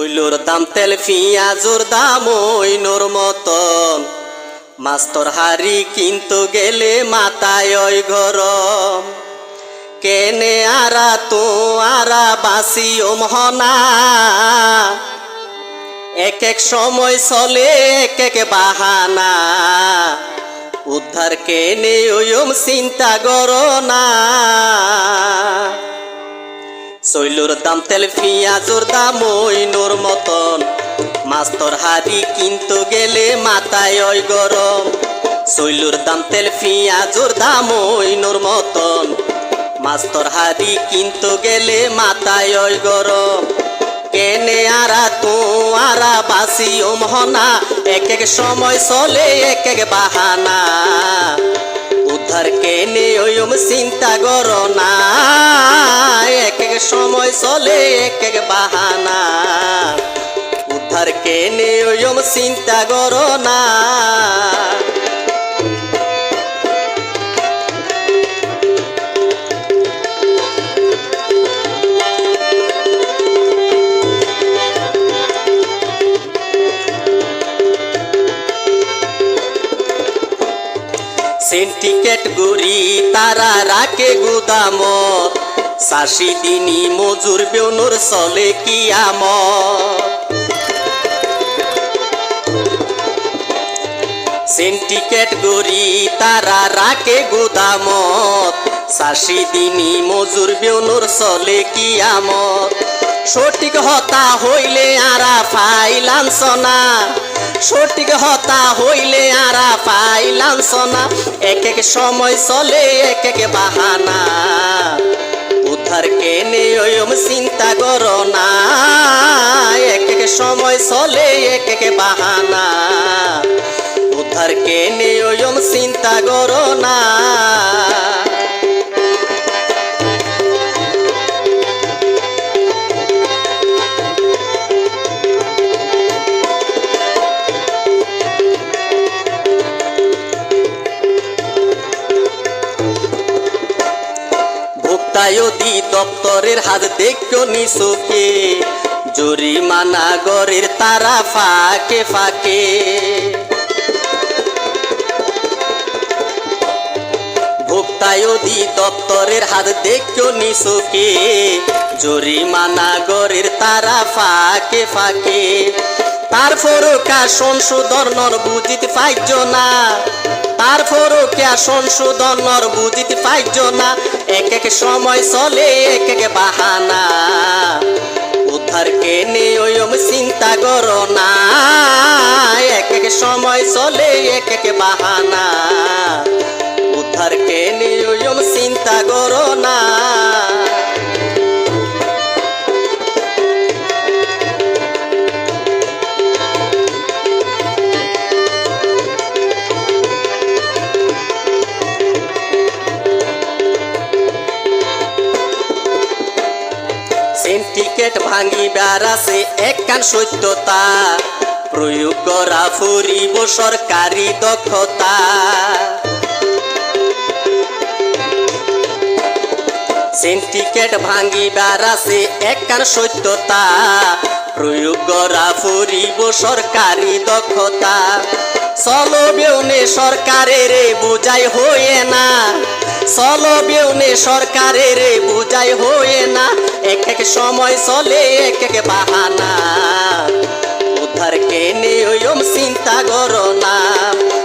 তৈলুর দাম তেল পিঁয়াজুর দাম ওইনোর মতন। মাস্তর হারি কিন্তু গেলে মাথায় ওই গরম। কেনে আরা তো আরা বাসি ওমহনা। এক এক সময় চলে, এক এক বাহানা। উদ্ধার কেনে ওয়ম চিন্তা করো না। শৈলুর দাম তেল পিঁয়াজুর দাম ওইনোর মতন। মাস্তর হারি কিন্তু গেলে মাথায় ওই গরম। শৈলুর দাম তেল পিঁয়াজুর দাম ওইনোর মতন। মাস্তর হারি কিন্তু গেলে মাথায় ওই গরম। কেনে আরা তো আরা বাসি ওমহনা এক এক সময় চলে এক এক বাহানা। উদ্ধার কেনে ওইম চিন্তা করো এক এক বাহানা। উদ্ধার কেনে ওইম চিন্তা করো না। সিন্ডিকেট গুরি তারা রাখে গুদামত। চাষি দিনী মজুর বেউনুর চলে কিয়ামত সিন্ডিকেট গুরি তারা রাখে গুদামত। চাষি দিনী মজুর বেউনুর চলে কিয়ামত সঠিক হতা হইলে আরা ফাইলাম সনা সঠিক হতা হইলে আরা পাইলাম সোনা এক এক সময় চলে, এক এক বাহানা। উদ্ধার কেনে ওয়ম চিন্তা করো না। এক সময় চলে এক এক বাহানা ভোক্তায়দি দপ্তরের হাত দেখো নিচুকে জরিমানা গরের তারা ফাঁকে ফাঁকে। ভোক্তায়দি দপ্তরের হাত দেখো নিচুকে জরিমানা গরের তারা ফাঁকে ফাঁকে। তারপরও কা সংশোধনর বুঝিতে পাইজ না। তারপরও কে সংশোধনর বুঝিতে পাইজ না? এক এক সময় চলে, এক এক বাহানা। উদ্ধার কেনে ওয়ম চিন্তা করো না। এক এক সময় চলে, এক এক বাহানা। উদ্ধার কেনে ওয়ম চিন্তা করো না। সিন্ডিকেট ভাঙিবার আছে একখান সত্যতা। প্রয়োগ করা ফুরিব সরকারি দক্ষতা। সিন্ডিকেট ভাঙিবার আছে একখান সত্যতা। প্রয়োগ করা ফুরিব সরকারি দক্ষতা। চলো বেউনে সরকারের বুঝাই হয়ে না। চলো বেউনে সরকারের বুঝাই হয়ে না। এক এক সময় চলে, এক এক বাহানা। উদ্ধার কেনে ওয়ম চিন্তা করো না।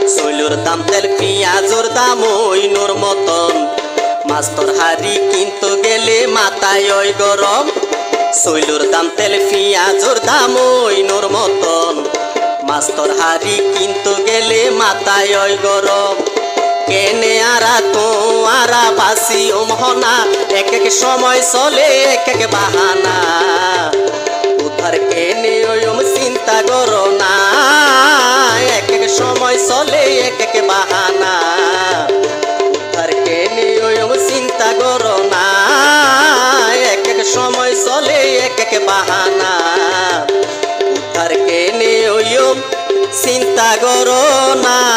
শৈলুর দাম তেল, পিঁয়াজুর দাম ওইনোর মতন। মাস্তর হারি কিন্তু গেলে মাথায় ওই গরম। শৈলুর দাম তেল, পিঁয়াজুর দাম ওইনোর মতন। মাস্তর হারি কিন্তু গেলে মাথায় ওই গরম। কেনে আরা তো আরা বাসি ওমহনা এক এক সময় চলে, এক এক বাহানা। উদ্ধার কেনে ওয়ম চিন্তা করো না, এক এক সময় চলে, এক এক বাহানা। কেনে চিন্তা সময় চলে, এক এক বাহানা। চিন্তা করো না